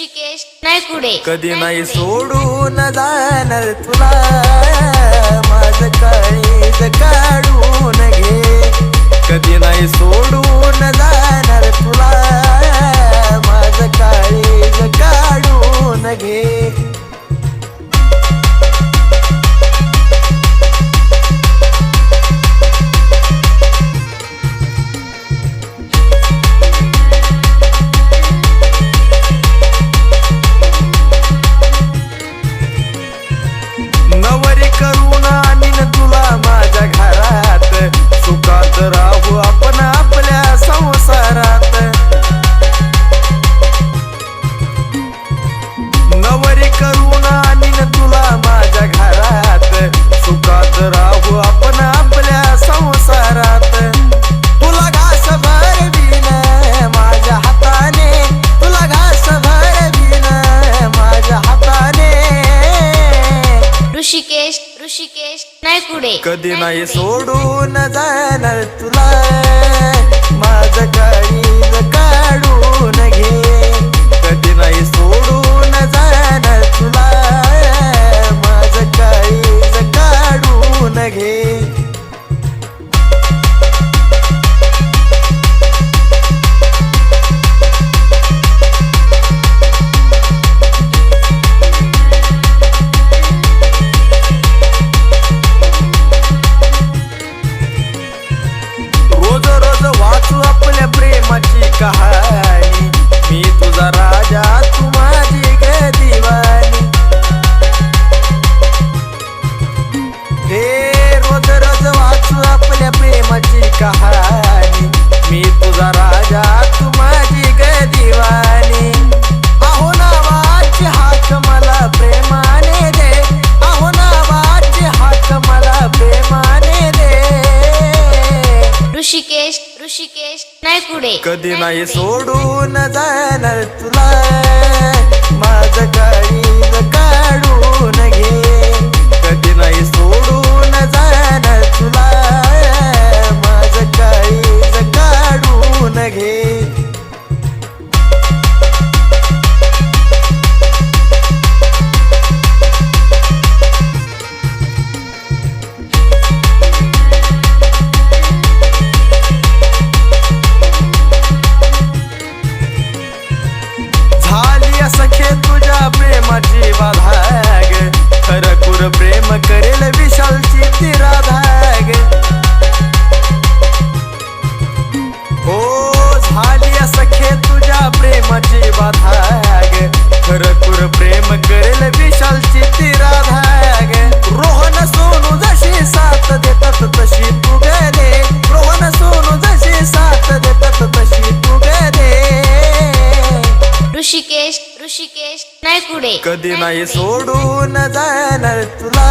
ऋषिकेश नायकुडे कधी नाही सोडून जाणार तुला. माझ काळीच काढून घे. कधी नाही सोडून ऋषिकेश ऋषिकेश नाही कुठे कधी नाही सोडून जाणार तुला. ऋषिकेश नाही कुठे? कधी नाही सोडून जाणार तुला ऋषिकेश. नाही कुडे कधी नाही सोडून जाणार तुला.